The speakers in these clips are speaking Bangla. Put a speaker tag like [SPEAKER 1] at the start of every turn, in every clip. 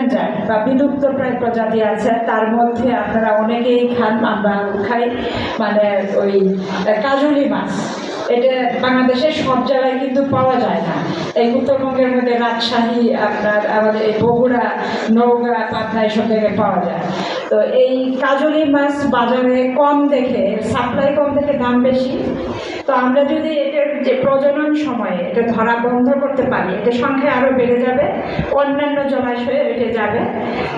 [SPEAKER 1] এন্ডেঞ্জার বা বিলুপ্ত প্রায় প্রজাতি আছে, তার মধ্যে আপনারা অনেকেই খান, আমরা খাই মানে ওই কাজুলি মাছ। এটা বাংলাদেশের সব জায়গায় কিন্তু পাওয়া যায় না। এই উত্তরবঙ্গের মধ্যে রাজশাহী, আপনার আমাদের এই বগুড়া নৌগা পাবনা, এসব জায়গায় পাওয়া যায়। তো এই কাজলি মাছ বাজারে কম দেখে সাপ্লাই কম দেখে দাম বেশি। তো আমরা যদি এটার যে প্রজনন সময়ে এটা ধরা বন্ধ করতে পারি এটা সংখ্যা আরও বেড়ে যাবে, অন্যান্য জলাশয়ে এটা যাবে।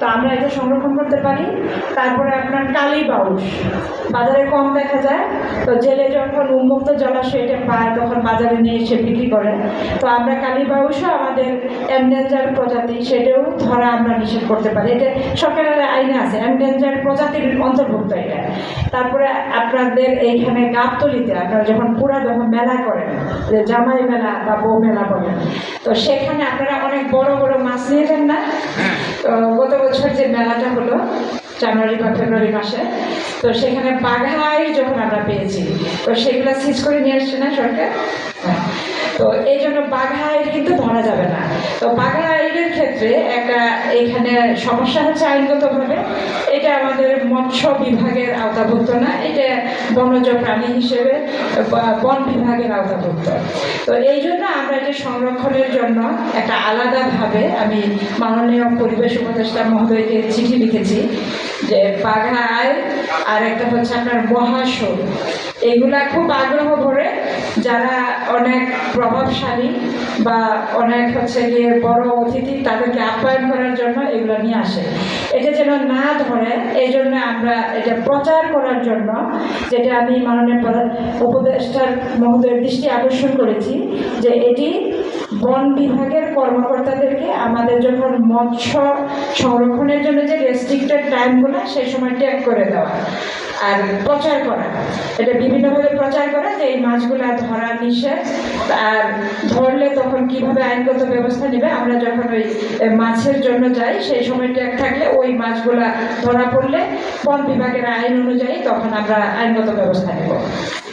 [SPEAKER 1] তো আমরা এটা সংরক্ষণ করতে পারি। তারপরে আপনার কালী বাউস বাজারে কম দেখা যায়। তো জেলে যখন উন্মুক্ত জলাশয় এটা পায়, তখন বাজারে নিয়ে এসে বিক্রি করে। তো আমরা কালী বাউসও আমাদের এন্ডেঞ্জার প্রজাতি, সেটাও ধরা আমরা নিষেধ করতে পারি। এটা সরকারের আইনে আছে এন্ডেঞ্জার প্রজাতির অন্তর্ভুক্ত এটা। তারপরে আপনাদের এইখানে গাবতলিতে আপনারা যখন পুরা যখন মেলা করেন যে জামাই মেলা বা বউ মেলা বলেন তো সেখানে আপনারা অনেক বড় বড় মাছ নিয়ে যান না? তো গত বছর যে মেলাটা হলো জানুয়ারি বা ফেব্রুয়ারি মাসে তো সেখানে বাঘাই যখন আমরা পেয়েছি তো সেগুলো সিজ করে নিয়ে আসছে না সরকার? হ্যাঁ। তো এই জন্য বাঘাই কিন্তু ধরা যাবে না। তো বাঘাইয়ের ক্ষেত্রে একটা এখানে সমস্যা হচ্ছে আইনগতভাবে। এটা আমাদের মৎস্য বিভাগের আওতাভুক্ত না, এটা বনজ প্রাণী হিসেবে বন বিভাগের আওতাভুক্ত। তো এই জন্য আমরা এটা সংরক্ষণের জন্য একটা আলাদাভাবে আমি মাননীয় পরিবেশ উপদেষ্টা মহোদয়কে চিঠি লিখেছি যে বাঘা আয় আর একটা হচ্ছে আপনার মহাসুর এগুলা খুব আগ্রহ যারা অনেক প্রভাবশালী বা অনেক হচ্ছে গিয়ে বড় অতিথি, তাদেরকে আপ্যায়ন করার জন্য এগুলো নিয়ে আসে। এটা যেন না ধরে, এই জন্য আমরা এটা প্রচার করার জন্য যেটা আমি মাননীয় উপদেষ্টার মহোদয়ের দৃষ্টি আকর্ষণ করেছি, যে এটি বন বিভাগের কর্মকর্তাদেরকে আমাদের যখন মৎস্য সংরক্ষণের জন্য যে রেস্ট্রিক্টেড টাইমগুলো সেই সময় ট্যাগ করে দেওয়া। আর প্রচার করা। এটা বিভিন্নভাবে প্রচার করা যে এই মাছগুলো ধরা নিষেধ। আর ধরলে তখন কীভাবে আইনগত ব্যবস্থা নেবে? আমরা যখন ওই মাছের জন্য যাই, সেই সময়টা থাকলে ওই মাছগুলা ধরা পড়লে বন বিভাগের আইন অনুযায়ী তখন আমরা আইনগত ব্যবস্থা নেব।